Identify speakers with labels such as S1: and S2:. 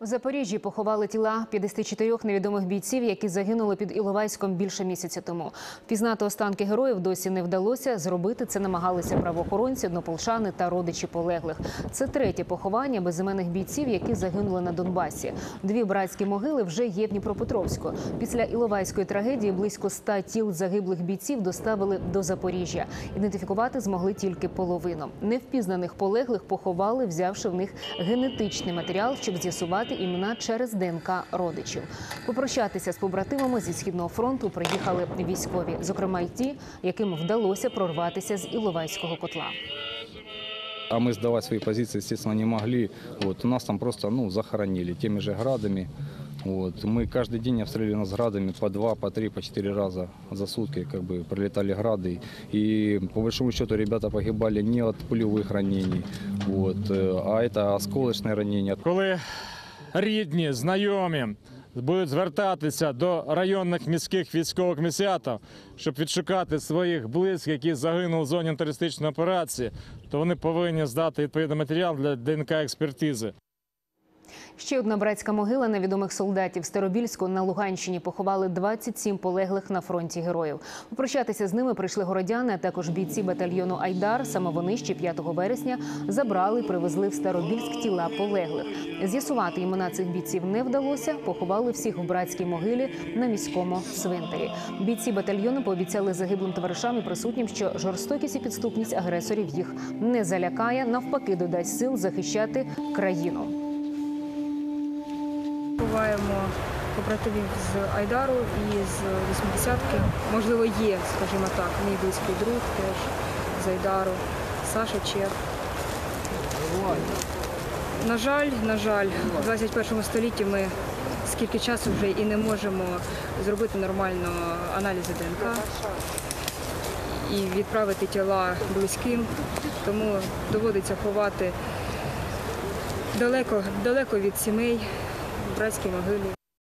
S1: У Запоріжжі поховали тіла 54 невідомих бійців, які загинули під Іловайськом більше місяця тому. Впізнати останки героїв досі не вдалося. Зробити це намагалися правоохоронці, однополчани та родичі полеглих. Це третє поховання безіменних бійців, які загинули на Донбасі. Дві братські могили вже є в Дніпропетровську. Після Іловайської трагедії близько ста тіл загиблих бійців доставили до Запоріжжя. Ідентифікувати змогли тільки половину. Невпізнаних полеглих поховали, взявши в них генетичний матеріал, щоб з'ясувати імена через ДНК родичів. Попрощатися з побратимами зі східного фронту приїхали військові, зокрема й ті, яким вдалося прорватися з Іловайського котла.
S2: А мы сдавать свои позиции, естественно, не могли. Вот, у нас там просто ну, захоронили теми же градами. Вот. Мы каждый день обстреливали нас градами по два, по три, по четыре раза за сутки как бы прилетали грады. И по большому счету ребята погибали не от пулевых ранений, вот, э, а это осколочные ранения.
S3: коли рідні, знайомі будуть звертатися до районних міських військових комісіатів, щоб відшукати своїх близьких, які загинули в зоні терористичної операції, то вони повинні здати відповідний матеріал для ДНК експертизи.
S1: Ще одна братська могила невідомих солдатів Старобільську на Луганщині поховали 27 полеглих на фронті героїв. Попрощатися з ними прийшли городяни, а також бійці батальйону Айдар. Саме вони ще 5 вересня забрали і привезли в Старобільськ тіла полеглих. З'ясувати імена цих бійців не вдалося. Поховали всіх в братській могилі на міському цвинтарі. Бійці батальйону пообіцяли загиблим товаришам і присутнім, що жорстокість і підступність агресорів їх не залякає, навпаки, додасть сил захищати країну.
S4: Ховаємо побратимів з Айдару і з 80-ки. Можливо, є, скажімо так, мій близький друг теж з Айдару, Саша Чех. На жаль, на жаль, у 21 столітті ми скільки часу вже і не можемо зробити нормально аналізи ДНК і відправити тіла близьким, тому доводиться ховати далеко, далеко від сімей, в братській могилі.